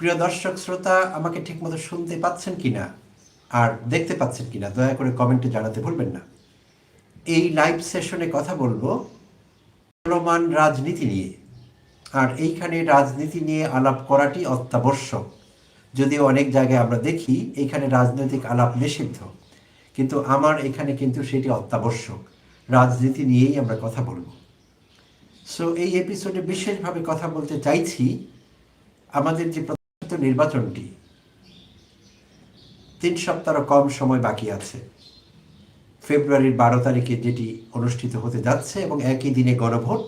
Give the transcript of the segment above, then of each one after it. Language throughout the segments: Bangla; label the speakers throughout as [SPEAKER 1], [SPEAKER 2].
[SPEAKER 1] প্রিয় দর্শক, শ্রোতা, আমাকে ঠিকমতো শুনতে পাচ্ছেন কিনা আর দেখতে পাচ্ছেন কিনা, দয়া করে কমেন্টে জানাতে ভুলবেন না। এই লাইভ সেশনে কথা বলব চলমান রাজনীতি নিয়ে। আর এইখানে রাজনীতি নিয়ে আলাপ করাটি অত্যাবশ্যক। যদিও অনেক জায়গায় আমরা দেখি এখানে রাজনৈতিক আলাপ নিষিদ্ধ, কিন্তু আমার এখানে কিন্তু সেটি অত্যাবশ্যক। রাজনীতি নিয়েই আমরা কথা বলব। সো এই এপিসোডে বিশেষভাবে কথা বলতে চাইছি আমাদের যে প্রত্যাশিত নির্বাচনটি। তিন সপ্তাহ কম সময় বাকি আছে। ফেব্রুয়ারির বারো তারিখে যেটি অনুষ্ঠিত হতে যাচ্ছে এবং একই দিনে গণভোট,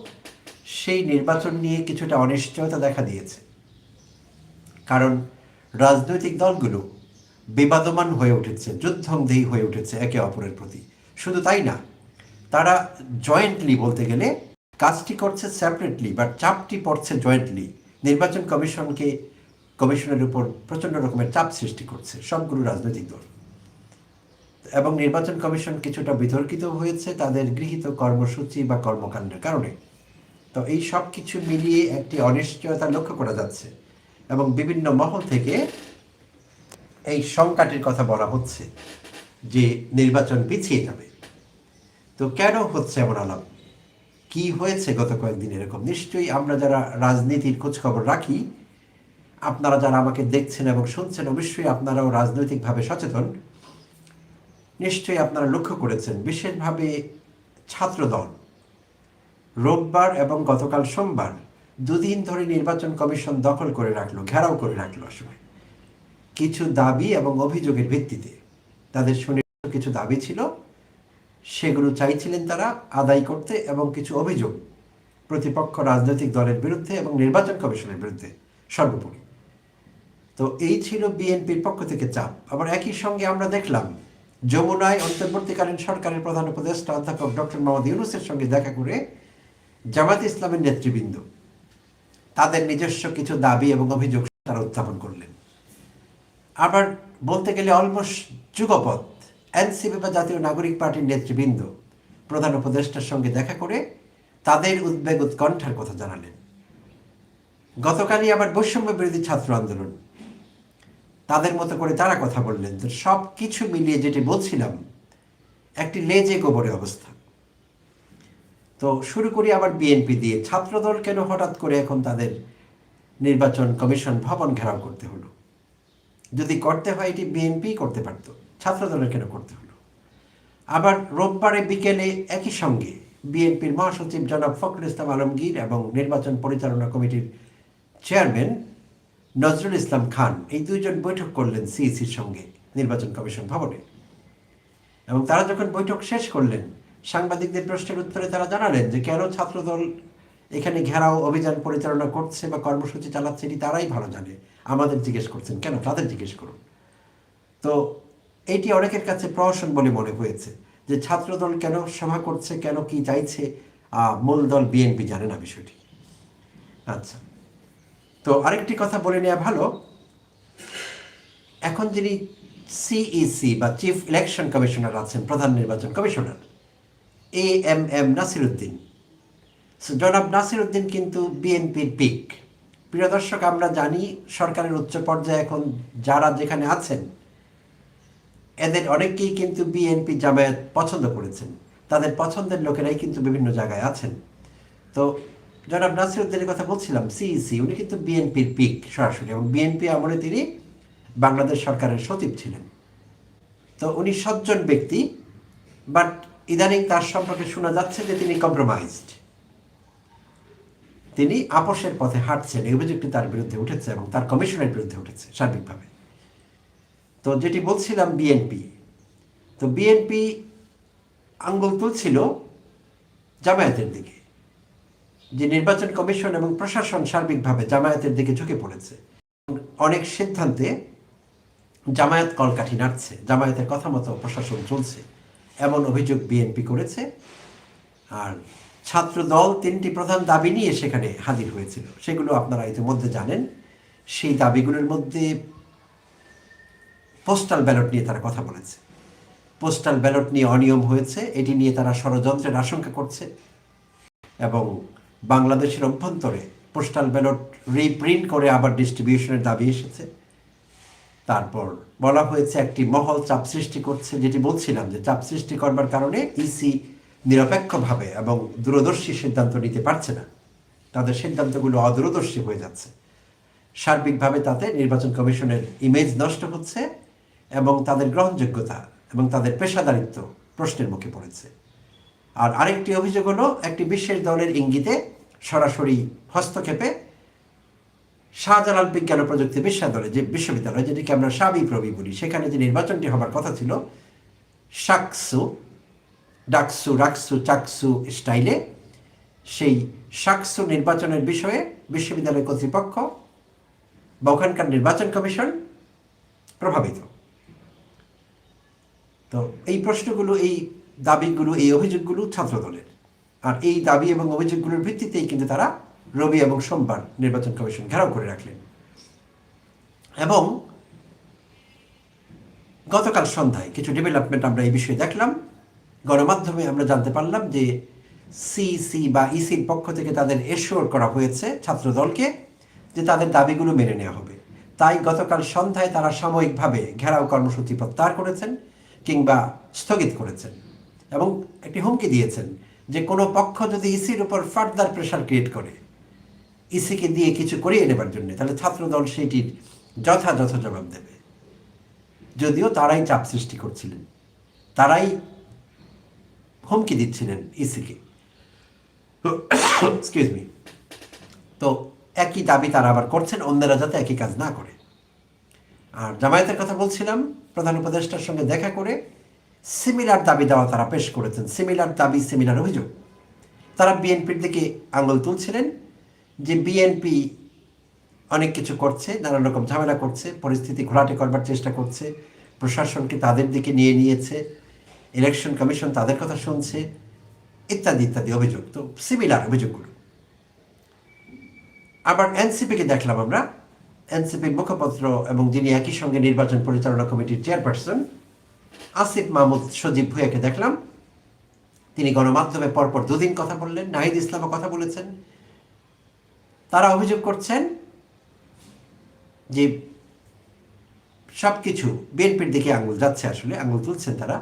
[SPEAKER 1] সেই নির্বাচন নিয়ে কিছুটা অনিশ্চয়তা দেখা দিয়েছে। কারণ রাজনৈতিক দলগুলো বিবাদমান হয়ে উঠেছে যুদ্ধংদেহী হয়ে উঠেছে একে অপরের প্রতি। শুধু তাই না, তারা জয়েন্টলি বলতে গেলে কাজটি করছে সেপারেটলি বা চাপটি পড়ছে জয়েন্টলি নির্বাচন কমিশনকে কমিশনের উপর প্রচণ্ড রকমের চাপ সৃষ্টি করছে সবগুলো রাজনৈতিক দল। এবং নির্বাচন কমিশন কিছুটা বিতর্কিত হয়েছে তাদের গৃহীত কর্মসূচি বা কর্মকাণ্ডের কারণে। তো এই সব কিছু মিলিয়ে একটি অনিশ্চয়তা লক্ষ্য করা যাচ্ছে এবং বিভিন্ন মহল থেকে এই সংকটের কথা বলা হচ্ছে যে নির্বাচন পিছিয়ে যাবে। তো কেন হচ্ছে এমন আলাপ? কি হয়েছে গত কয়েকদিন এরকম? নিশ্চয়ই আমরা যারা রাজনীতির খোঁজখবর রাখি আপনারা যারা আমাকে দেখছেন এবং শুনছেন, অবশ্যই আপনারাও রাজনৈতিকভাবে সচেতন। নিশ্চয়ই আপনারা লক্ষ্য করেছেন, বিশেষভাবে ছাত্রদল। রোববার এবং গতকাল সোমবার দুদিন ধরে নির্বাচন কমিশন দখল করে রাখল, ঘেরাও করে রাখল আসলে। কিছু দাবি এবং অভিযোগের ভিত্তিতে। তাদের সুনির্দিষ্ট কিছু দাবি ছিল, সেগুলো চাইছিলেন তারা আদায় করতে এবং কিছু অভিযোগ প্রতিপক্ষ রাজনৈতিক দলের বিরুদ্ধে এবং নির্বাচন কমিশনের বিরুদ্ধে সর্বোপরি। তো এই ছিল বিএনপির পক্ষ থেকে চাপ। আবার একই সঙ্গে আমরা দেখলাম, যমুনায় অন্তর্বর্তীকালীন সরকারের প্রধান উপদেষ্টা অধ্যাপক ডক্টর মোহাম্মদ ইউনুসের সঙ্গে দেখা করে জামাত ইসলামের নেতৃবৃন্দ তাদের নিজস্ব কিছু দাবি এবং অভিযোগ তারা উত্থাপন করলেন। আবার বলতে গেলে অলমোস্ট যুগপথ এনসিপি বা জাতীয় নাগরিক পার্টির নেতৃবৃন্দ প্রধান উপদেষ্টার সঙ্গে দেখা করে তাদের উদ্বেগ উৎকণ্ঠার কথা জানালেন। গতকালই আবার বৈষম্য বিরোধী ছাত্র আন্দোলন। তাদের মতো করে তারা কথা বললেন। তো সব কিছু মিলিয়ে যেটি বলছিলাম, একটি লেজে গোবরে অবস্থা। তো শুরু করি আবার বিএনপি দিয়ে। ছাত্রদল কেন হঠাৎ করে এখন তাদের নির্বাচন কমিশন ভবন ঘেরাও করতে হলো? যদি করতে হয়, এটি বিএনপি করতে পারত। ছাত্রদলের কেন করতে হলো? আবার রোববারে বিকেলে একই সঙ্গে বিএনপির মহাসচিব জনাব ফখরুল ইসলাম আলমগীর এবং নির্বাচন পরিচালনা কমিটির চেয়ারম্যান নজরুল ইসলাম খান, এই দুইজন বৈঠক করলেন সিইসির সঙ্গে নির্বাচন কমিশন ভবনে। এবং তারা যখন বৈঠক শেষ করলেন, সাংবাদিকদের প্রশ্নের উত্তরে তারা জানালেন যে, কেন ছাত্রদল এখানে ঘেরাও, অভিযান পরিচালনা করছে বা কর্মসূচি চালাচ্ছে এটি তারাই ভালো জানে। আমাদের জিজ্ঞেস করছেন, কেন তাদের জিজ্ঞেস করুন। তো এটি অনেকের কাছে প্রহসন বলে মনে হয়েছে যে, ছাত্রদল কেন সভা করছে, কেন কি চাইছে মূল দল বিএনপি জানে না বিষয়টি। আচ্ছা। তো আরেকটি কথা বলে নেওয়া ভালো। এখন যিনি সিইসি বা চিফ ইলেকশন কমিশনার আছেন, প্রধান নির্বাচন commissioner A M M Nasiruddin. জনাব নাসিরুদ্দিন কিন্তু বিএনপির পিক। প্রিয় দর্শক, আমরা জানি সরকারের উচ্চ পর্যায়ে এখন যারা যেখানে আছেন, এদের অনেকেই কিন্তু বিএনপি জামায়াত পছন্দ করেছেন। তাদের পছন্দের লোকেরাই কিন্তু বিভিন্ন জায়গায় আছেন। তো জনাব নাসিরুদ্দিনের কথা বলছিলাম সিইসি উনি কিন্তু বিএনপির পিক সরাসরি এবং বিএনপি আমলে তিনি বাংলাদেশ সরকারের সচিব ছিলেন। তো উনি সজ্জন ব্যক্তি, বাট ইদানিং তার সম্পর্কে শোনা যাচ্ছে যে তিনি কম্প্রোমাইজড তিনি আপোষের পথে হাঁটছেন, এই অভিযোগটি তার বিরুদ্ধে উঠেছে এবং তার কমিশনের বিরুদ্ধে উঠেছে, সার্বিকভাবে। তো যেটি বলছিলাম বিএনপি, তো বিএনপি আঙ্গুল তুলছিল জামায়াতের দিকে। যে নির্বাচন কমিশন এবং প্রশাসন সার্বিকভাবে জামায়াতের দিকে ঝুঁকে পড়েছে। অনেক সিদ্ধান্তে জামায়াত কলকাঠি নাড়ছে, জামায়াতের কথা মতো প্রশাসন চলছে। এমন অভিযোগ বিএনপি করেছে। আর ছাত্র দল তিনটি প্রধান দাবি নিয়ে সেখানে হাজির হয়েছিল। সেগুলো আপনারা ইতিমধ্যে জানেন। সেই দাবিগুলোর মধ্যে পোস্টাল ব্যালট নিয়ে তারা কথা বলেছে। পোস্টাল ব্যালট নিয়ে অনিয়ম হয়েছে। এটি নিয়ে তারা ষড়যন্ত্রের আশঙ্কা করছে। এবং বাংলাদেশের অভ্যন্তরে পোস্টাল ব্যালট রিপ্রিন্ট করে আবার ডিস্ট্রিবিউশনের দাবি এসেছে। তারপর বলা হয়েছে, একটি মহল চাপ সৃষ্টি করছে, যেটি বলছিলাম যে চাপ সৃষ্টি করবার কারণে ইসি নিরপেক্ষভাবে এবং দূরদর্শী সিদ্ধান্ত নিতে পারছে না। তাদের সিদ্ধান্তগুলো অদূরদর্শী হয়ে যাচ্ছে। সার্বিকভাবে তাতে নির্বাচন কমিশনের ইমেজ নষ্ট হচ্ছে এবং তাদের গ্রহণযোগ্যতা এবং তাদের পেশাদারিত্ব প্রশ্নের মুখে পড়েছে। আর আরেকটি অভিযোগ হলো, একটি বিশেষ দলের ইঙ্গিতে সরাসরি হস্তক্ষেপে শাহজালাল বিজ্ঞান ও প্রযুক্তি বিশ্ববিদ্যালয়, যে বিশ্ববিদ্যালয়, যেটিকে আমরা সাবি প্রবি বলি, সেখানে যে নির্বাচনটি হবার কথা ছিল, শাকসু, ডাকসু, রাকসু, চাকসু স্টাইলে সেই শাকসু নির্বাচনের বিষয়ে বিশ্ববিদ্যালয় কর্তৃপক্ষ বা ওখানকার নির্বাচন কমিশন প্রভাবিত। তো এই প্রশ্নগুলো, এই দাবিগুলো, এই অভিযোগগুলো ছাত্রদলের। আর এই দাবি এবং অভিযোগগুলোর ভিত্তিতেই কিন্তু তারা রবি এবং সোমবার নির্বাচন কমিশন ঘেরাও করে রাখলেন। এবং গতকাল সন্ধ্যায় কিছু ডেভেলপমেন্ট আমরা এই বিষয়ে দেখলাম। গণমাধ্যমে আমরা জানতে পারলাম যে সিসি বা ইসির পক্ষ থেকে তাদের এশোর করা হয়েছে ছাত্রদলকে যে তাদের দাবিগুলো মেনে নেওয়া হবে। তাই গতকাল সন্ধ্যায় তারা সাময়িকভাবে ঘেরাও কর্মসূচি প্রত্যাহার করেছেন কিংবা স্থগিত করেছেন এবং একটি হুমকি দিয়েছেন যে কোনো পক্ষ যদি ইসির উপর ফার্দার প্রেশার ক্রিয়েট করে, ইসিকে দিয়ে কিছু করিয়ে নেবার জন্য, তাহলে ছাত্রদল সেইটির যথাযথ জবাব দেবে। যদিও তারাই চাপ সৃষ্টি করছিলেন, তারাই হুমকি দিচ্ছিলেন ইসিকে। মি তো একই দাবি তারা আবার করছেন, অন্যরা যাতে একই কাজ না করে। আর জামায়াতের কথা বলছিলাম, প্রধান উপদেষ্টার সঙ্গে দেখা করে সিমিলার দাবি দেওয়া তারা পেশ করেছেন। সিমিলার দাবি সিমিলার অভিযোগ। তারা বিএনপির দিকে আঙুল তুলছিলেন যে বিএনপি অনেক কিছু করছে নানান রকম ঝামেলা করছে, পরিস্থিতি ঘোলাটে করবার চেষ্টা করছে, প্রশাসনকে তাদের দিকে নিয়ে নিয়েছে ইলেকশন কমিশন তাদের কথা শুনছে, ইত্যাদি ইত্যাদি অভিযোগ। তো সিমিলার অভিযোগগুলো। আবার এনসিপিকে দেখলাম আমরা। এনসিপির মুখপত্র এবং যিনি একই সঙ্গে নির্বাচন পরিচালনা কমিটির চেয়ারপারসন আসিফ মাহমুদ সজীব ভুয়াকে দেখলাম। তিনি গণমাধ্যমে পরপর দুদিন কথা বললেন, নাহিদ ইসলামও কথা বলেছেন। তারা অভিযোগ করছেন যে সব কিছু বিএনপির দিকে আঙুল যাচ্ছে আসলে, আঙুল তুলছেন তারা,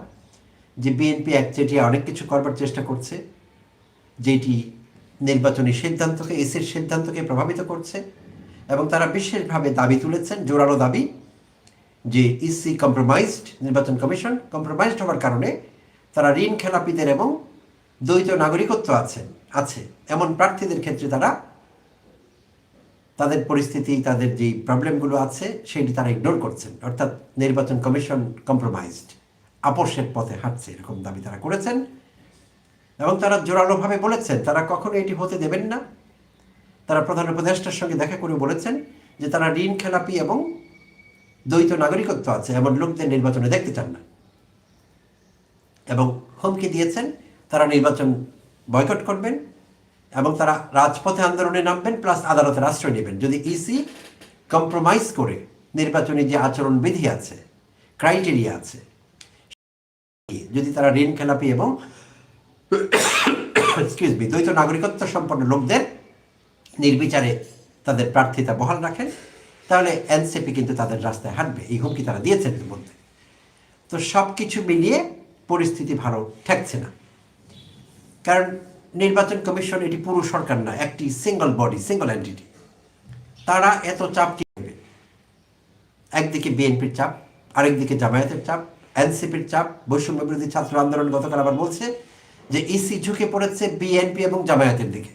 [SPEAKER 1] যে বিএনপি একচেটিয়া অনেক কিছু করবার চেষ্টা করছে, যেটি নির্বাচনী সিদ্ধান্তকে, এসির সিদ্ধান্তকে প্রভাবিত করছে, এবং তারা বিশেষভাবে দাবি তুলেছেন, জোরালো দাবি যে ইসি কম্প্রোমাইজড নির্বাচন কমিশন কম্প্রোমাইজড হওয়ার কারণে তারা ঋণ খেলাপিদের এবং দ্বৈত নাগরিকত্ব আছে আছে। এমন প্রার্থীদের ক্ষেত্রে তারা তাদের পরিস্থিতি, তাদের যে প্রবলেমগুলো আছে, সেটি তারা ইগনোর করছেন। অর্থাৎ নির্বাচন কমিশন কম্প্রোমাইজড আপোষের পথে হাঁটছে, এরকম দাবি তারা করেছেন। এবং তারা জোরালোভাবে বলেছেন, তারা কখনো এটি হতে দেবেন না। তারা প্রধান উপদেষ্টার সঙ্গে দেখা করে বলেছেন যে তারা ঋণ খেলাপি এবং দ্বৈত নাগরিকত্ব আছে, এমন লোকদের নির্বাচনে দেখতে চান না। এবং হুমকি দিয়েছেন, তারা নির্বাচন বয়কট করবেন এবং তারা রাজপথে আন্দোলনে নামবেন, প্লাস আদালতের আশ্রয় নেবেন। যদি ইসি কম্প্রোমাইজ করে নির্বাচনী যে আচরণ বিধি আছে, ক্রাইটেরিয়া আছে, যদি তারা ঋণ খেলাপি এবং দ্বৈত নাগরিকত্ব সম্পন্ন লোকদের নির্বিচারে তাদের প্রার্থিতা বহাল রাখেন তাহলে এনসিপি কিন্তু তাদের রাস্তায় হাঁটবে, এই হুমকি তারা দিয়েছেন ইতিমধ্যে। তো সব কিছু মিলিয়ে পরিস্থিতি ভালো ঠেকছে না। কারণ নির্বাচন কমিশন এটি পুরো সরকার না, একটি সিঙ্গল বডি সিঙ্গল এন্টিটি তারা এত চাপ কি করবে? একদিকে বিএনপির চাপ, আরেকদিকে জামায়াতের চাপ, এনসিপির চাপ বৈষম্য বিরোধী ছাত্র আন্দোলন গতকাল আবার বলছে যে ইসি ঝুঁকে পড়েছে বিএনপি এবং জামায়াতের দিকে।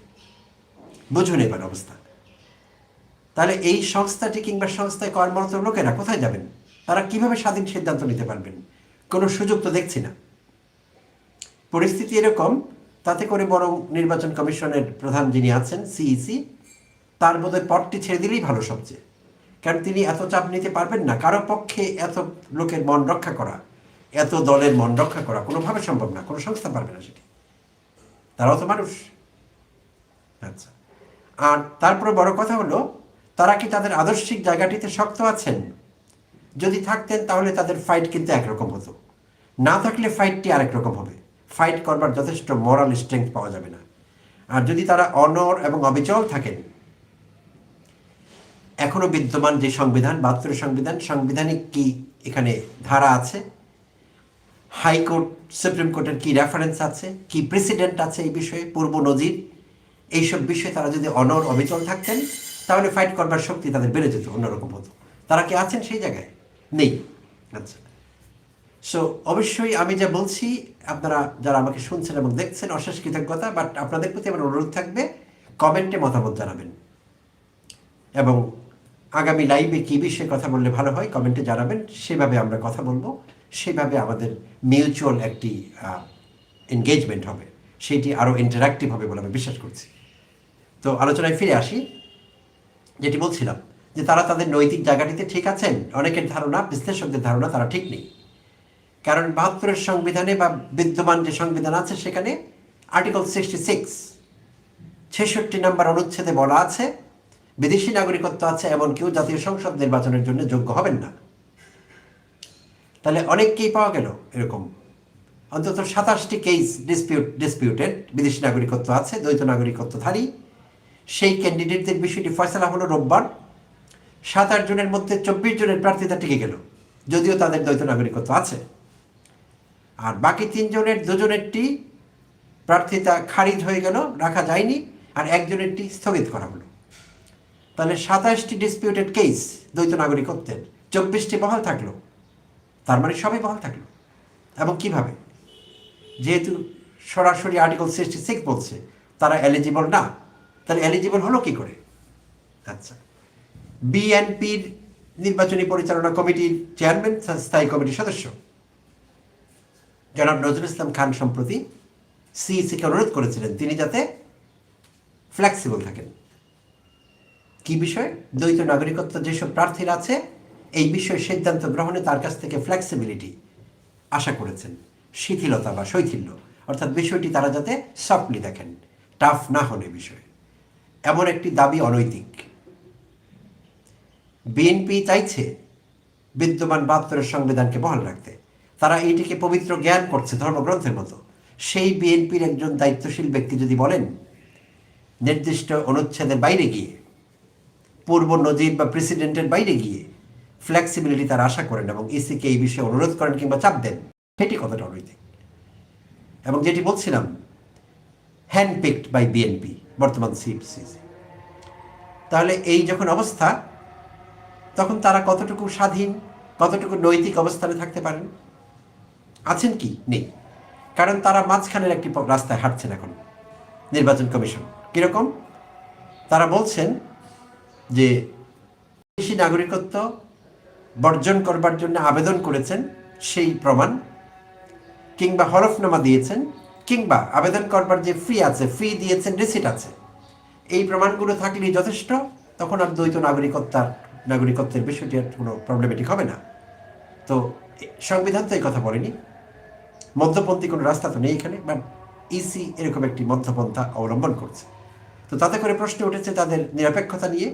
[SPEAKER 1] বুঝুন এবার অবস্থা। তাহলে এই সংস্থাটি কিংবা সংস্থায় কর্মরত লোকেরা কোথায় যাবেন? তারা কীভাবে স্বাধীন সিদ্ধান্ত নিতে পারবেন? কোনো সুযোগ তো দেখছি না। পরিস্থিতি এরকম, তাতে করে বরং নির্বাচন কমিশনের প্রধান যিনি আছেন সিইসি তার বোধহয় পদটি ছেড়ে দিলেই ভালো সবচেয়ে। কারণ তিনি এত চাপ নিতে পারবেন না। কারও পক্ষে এত লোকের মন রক্ষা করা, এত দলের মন রক্ষা করা কোনোভাবে সম্ভব না। কোনো সংস্থা পারবে না সেটি। তারাও তো মানুষ। আচ্ছা। আর তারপরে বড় কথা হলো তারা কি তাদের আদর্শিক জায়গাটিতে শক্ত আছেন? যদি থাকতেন তাহলে তাদের ফাইট কিন্তু একরকম হতো। না থাকলে ফাইটটি আরেক রকম হবে। ফাইট করবার যথেষ্ট মরাল স্ট্রেংথ পাওয়া যাবে না। আর যদি তারা অনর এবং অবিচল থাকেন, এখনও বিদ্যমান যে সংবিধান বাহাত্তরের সংবিধান, সাংবিধানিক কি এখানে ধারা আছে? হাইকোর্ট সুপ্রিম কোর্টের কি রেফারেন্স আছে? কি প্রেসিডেন্ট আছে এই বিষয়ে? পূর্ব নজির? এইসব বিষয়ে তারা যদি অনর, অবিচল থাকতেন তাহলে ফাইট করবার শক্তি তাদের বেড়ে যেত অন্যরকম হতো। তারা কি আছেন সেই জায়গায়? নেই। আচ্ছা। সো অবশ্যই আমি যা বলছি, আপনারা যারা আমাকে শুনছেন এবং দেখছেন, অশেষ কৃতজ্ঞতা বাট আপনাদের প্রতি আমার অনুরোধ থাকবে, কমেন্টে মতামত জানাবেন। এবং আগামী লাইভে কী বিষয়ে কথা বললে ভালো হয়, কমেন্টে জানাবেন। সেভাবে আমরা কথা বলব। সেভাবে আমাদের মিউচুয়াল একটি এনগেজমেন্ট হবে। সেটি আরও ইন্টারাক্টিভ হবে বলে আমি বিশ্বাস করছি। তো আলোচনায় ফিরে আসি। যেটি বলছিলাম, যে তারা তাদের নৈতিক জায়গাটিতে ঠিক আছেন। অনেকের ধারণা, বিশ্লেষকদের ধারণা তারা ঠিক নেই। কারণ বাহাত্তরের সংবিধানে বা বিদ্যমান যে সংবিধান আছে সেখানে আর্টিকেল সিক্সটি সিক্স, ছেষট্টি নম্বর অনুচ্ছেদে বলা আছে, বিদেশি নাগরিকত্ব আছে এমন কেউ জাতীয় সংসদ নির্বাচনের জন্য যোগ্য হবেন না। তাহলে অনেককেই পাওয়া গেল এরকম। অন্তত সাতাশটি কেস ডিসপিউট, ডিসপিউটেড বিদেশি নাগরিকত্ব আছে, দ্বৈত নাগরিকত্বধারী সেই ক্যান্ডিডেটদের বিষয়টি ফয়সলা হলো রোববার সাত আট জনের মধ্যে চব্বিশ জনের প্রার্থিতা টিকে গেল, যদিও তাদের দ্বৈত নাগরিকত্ব আছে। আর বাকি তিনজনের, দুজনেরটি প্রার্থিতা খারিজ হয়ে গেল, রাখা যায়নি, আর একজনেরটি স্থগিত করা হলো। তাহলে সাতাশটি ডিসপিউটেড কেস দ্বৈত নাগরিকত্বের, চব্বিশটি বহাল থাকল। তার মানে সবই বহাল থাকল। এবং কীভাবে? যেহেতু সরাসরি আর্টিকেল সিক্সটি সিক্স বলছে, তারা এলিজিবল না। তাহলে এলিজিবল হলো কি করে? আচ্ছা বিএনপির নির্বাচনী পরিচালনা কমিটির চেয়ারম্যান স্থায়ী কমিটির সদস্য। জনাব নজরুল ইসলাম খান সম্প্রতি সিইসিকে অনুরোধ করেছিলেন, তিনি যাতে ফ্লেক্সিবল থাকেন। কি বিষয়? দ্বৈত নাগরিকত্ব যেসব প্রার্থীরা আছে, এই বিষয়ে সিদ্ধান্ত গ্রহণে তার কাছ থেকে ফ্লেক্সিবিলিটি আশা করেছেন। শিথিলতা বা শৈথিল্য। অর্থাৎ বিষয়টি তারা যাতে সফটলি দেখেন। টাফ না হলে বিষয়ে। এমন একটি দাবি অনৈতিক। বিএনপি চাইছে বিদ্যমান বাহাত্তরের সংবিধানকে বহাল রাখতে। তারা এটিকে পবিত্র জ্ঞান করছে ধর্মগ্রন্থের মতো। সেই বিএনপির একজন দায়িত্বশীল ব্যক্তি যদি বলেন, নির্দিষ্ট অনুচ্ছেদের বাইরে গিয়ে, পূর্ব নজির বা প্রেসিডেন্টের বাইরে গিয়ে ফ্লেক্সিবিলিটি তারা আশা করেন এবং ইসিকে এই বিষয়ে অনুরোধ করেন কিংবা চাপ দেন, সেটি কতটা অনৈতিক? এবং যেটি বলছিলাম হ্যান্ড পিকড বাই বিএনপি বর্তমান সিএফসিসি তাহলে এই যখন অবস্থা, তখন তারা কতটুকু স্বাধীন, কতটুকু নৈতিক অবস্থানে থাকতে পারেন? আছেন কি? নেই। কারণ তারা মাঝখানের একটি রাস্তায় হাঁটছেন এখন। নির্বাচন কমিশন। কীরকম? তারা বলছেন যে বিদেশি নাগরিকত্ব বর্জন করবার জন্য আবেদন করেছেন, সেই প্রমাণ, কিংবা হরফনামা দিয়েছেন কিংবা আবেদন করবার যে ফি আছে ফি দিয়েছেন রিসিট আছে, এই প্রমাণগুলো থাকলেই যথেষ্ট। তখন আর দ্বৈত নাগরিকত্বার, নাগরিকত্বের বিষয়টি আর কোনো প্রবলেমেটিক হবে না। তো সংবিধান তো এই কথা বলেনি। মধ্যপন্থী কোনো রাস্তা তো নেই এখানে বাট ইসি এরকম একটি মধ্যপন্থা অবলম্বন করছে। তো তাতে করে প্রশ্ন উঠেছে তাদের নিরপেক্ষতা নিয়ে,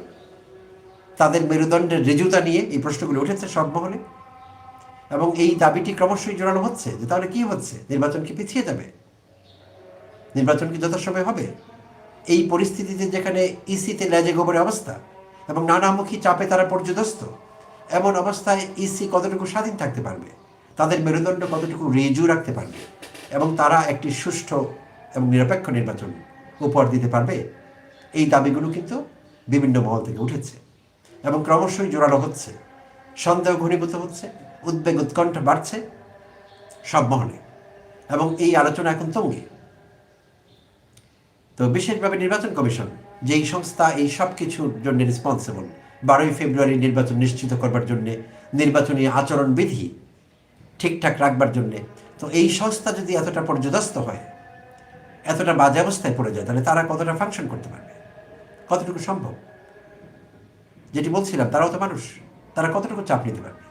[SPEAKER 1] তাদের মেরুদণ্ডের রেজুতা নিয়ে এই প্রশ্নগুলো উঠেছে সব মহলে। এবং এই দাবিটি ক্রমশই জোরালো হচ্ছে যে তাহলে কি হচ্ছে? নির্বাচন কি পিছিয়ে যাবে? নির্বাচন কি যথাসময়ে হবে? এই পরিস্থিতিতে যেখানে ইসিতে লেজে গোবরে অবস্থা এবং নানামুখী চাপে তারা পর্যদস্ত, এমন অবস্থায় ইসি কতটুকু স্বাধীন থাকতে পারবে? তাদের মেরুদণ্ড কতটুকু রেজু রাখতে পারবে? এবং তারা একটি সুষ্ঠু এবং নিরপেক্ষ নির্বাচন উপহার দিতে পারবে? এই দাবিগুলো কিন্তু বিভিন্ন মহল থেকে উঠেছে এবং ক্রমশই জোরালো হচ্ছে। সন্দেহ ঘনীভূত হচ্ছে, উদ্বেগ উৎকণ্ঠা বাড়ছে সব মহলে। এবং এই আলোচনা এখন তঙ্গে। তো বিশেষভাবে নির্বাচন কমিশন, যেই সংস্থা এই সব কিছুর জন্য রেসপন্সিবল বারোই ফেব্রুয়ারি নির্বাচন নিশ্চিত করবার জন্য, নির্বাচনী আচরণবিধি ঠিকঠাক রাখবার জন্যে, তো এই সংস্থা যদি এতটা পর্যদস্ত হয়, এতটা বাজে অবস্থায় পড়ে যায়, তাহলে তারা কতটা ফাংশন করতে পারবে? কতটুকু সম্ভব? যেটি বলছিলাম, তারাও তো মানুষ, তারা কতটুকু চাপ নিতে পারবে?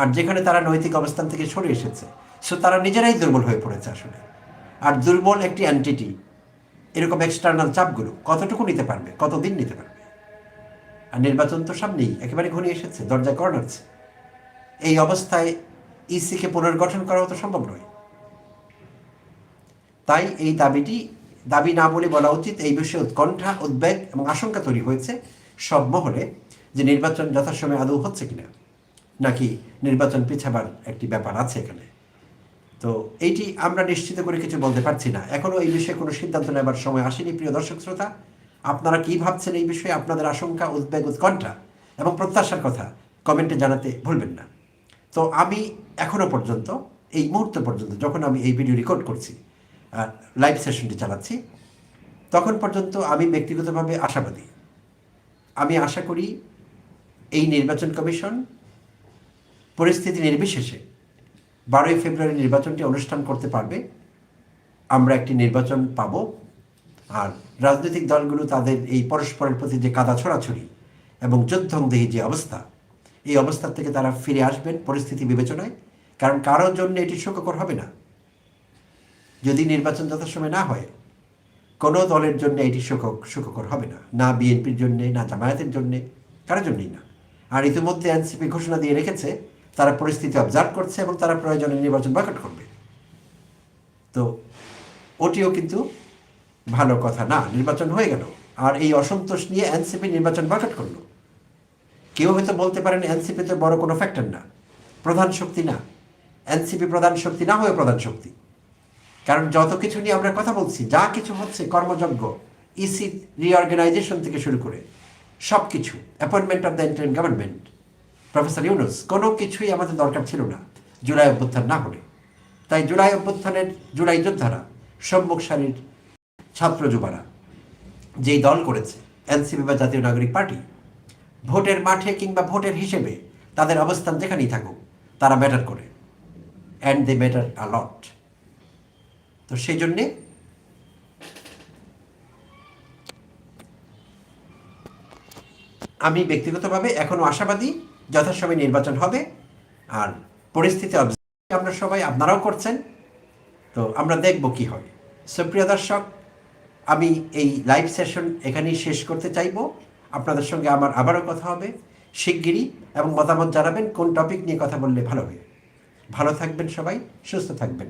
[SPEAKER 1] আর যেখানে তারা নৈতিক অবস্থান থেকে সরে এসেছে, সো তারা নিজেরাই দুর্বল হয়ে পড়েছে আসলে। আর দুর্বল একটি অ্যান্টিটি এরকম এক্সটার্নাল চাপগুলো কতটুকু নিতে পারবে, কতদিন নিতে পারবে? আর নির্বাচন তো সামনেই, একেবারে ঘনিয়ে এসেছে, দরজা কর্নারছে এই অবস্থায় ইসিকে পুনর্গঠন করাও তো সম্ভব নয়। তাই এই দাবিটি, দাবি না বলে বলা উচিত, এই বিষয়ে উৎকণ্ঠা, উদ্বেগ এবং আশঙ্কা তৈরি হয়েছে সব মহলে যে নির্বাচন যথাসময়ে আদৌ হচ্ছে কিনা। নাকি নির্বাচন পিছাবার একটি ব্যাপার আছে এখানে? তো এইটি আমরা নিশ্চিত করে কিছু বলতে পারছি না। এখনও এই বিষয়ে কোনো সিদ্ধান্ত নেবার সময় আসেনি, প্রিয় দর্শক শ্রোতা। আপনারা কি ভাবছেন এই বিষয়ে? আপনাদের আশঙ্কা, উদ্বেগ, উৎকণ্ঠা এবং প্রত্যাশার কথা কমেন্টে জানাতে ভুলবেন না। তো আমি এখনও পর্যন্ত, এই মুহূর্ত পর্যন্ত যখন আমি এই ভিডিও রেকর্ড করছি লাইভ সেশনটি চালাচ্ছি, তখন পর্যন্ত আমি ব্যক্তিগতভাবে আশাবাদী। আমি আশা করি এই নির্বাচন কমিশন পরিস্থিতি নির্বিশেষে বারোই ফেব্রুয়ারি নির্বাচনটি অনুষ্ঠান করতে পারবে। আমরা একটি নির্বাচন পাব। আর রাজনৈতিক দলগুলো তাদের এই পরস্পরের প্রতি যে কাদা ছড়াছড়ি এবং যুদ্ধংদেহী যে অবস্থা, এই অবস্থা থেকে তারা ফিরে আসবেন পরিস্থিতি বিবেচনায়। কারণ কারোর জন্য এটি সুখকর হবে না। যদি নির্বাচন যথাসময় না হয়, কোনো দলের জন্য এটি সুখ, সুখকর হবে না। না বিএনপির জন্যে, না জামায়াতের জন্যে কারোর জন্যই না। আর ইতিমধ্যে এনসিপি ঘোষণা দিয়ে রেখেছে তারা পরিস্থিতি অবজার্ভ করছে এবং তারা প্রয়োজনে নির্বাচন বয়কট করবে। তো ওটিও কিন্তু ভালো কথা না, নির্বাচন হয়ে গেল। আর এই অসন্তোষ নিয়ে এনসিপি নির্বাচন বয়কট করল। কেউ হয়তো বলতে পারেন এনসিপি তো বড় কোনো ফ্যাক্টর না। প্রধান শক্তি না। এনসিপি প্রধান শক্তি না হয়ে প্রধান শক্তি। কারণ যত কিছু নিয়ে আমরা কথা বলছি, যা কিছু হচ্ছে কর্মযজ্ঞ ইসি রিঅর্গানাইজেশন থেকে শুরু করে সব কিছু appointment of the interim government professor Yunus, কোনো কিছুই আমাদের দরকার ছিল না, জুলাই অভ্যুত্থান না হলে। তাই জুলাই অভ্যুত্থানের জুলাই যোদ্ধারা, সম্মুখ সারির ছাত্র যুবারা, যেই দল করেছে, এনসিপি বা জাতীয় নাগরিক পার্টি, ভোটের মাঠে কিংবা ভোটের হিসেবে তাদের অবস্থান যেখানেই থাকুক, তারা ম্যাটার করে। অ্যান্ড দে ম্যাটার লট তো সেই জন্যে আমি ব্যক্তিগতভাবে এখনও আশাবাদী যথাসময়ে নির্বাচন হবে। আর পরিস্থিতি আমরা সবাই, আপনারাও করছেন। তো আমরা দেখব কি হয়। সুপ্রিয় দর্শক, আমি এই লাইভ সেশন এখানেই শেষ করতে চাইব। আপনাদের সঙ্গে আমার আবারও কথা হবে। শিগগিরই এবং মতামত জানাবেন কোন টপিক নিয়ে কথা বললে ভালো হবে। ভালো থাকবেন সবাই, সুস্থ থাকবেন।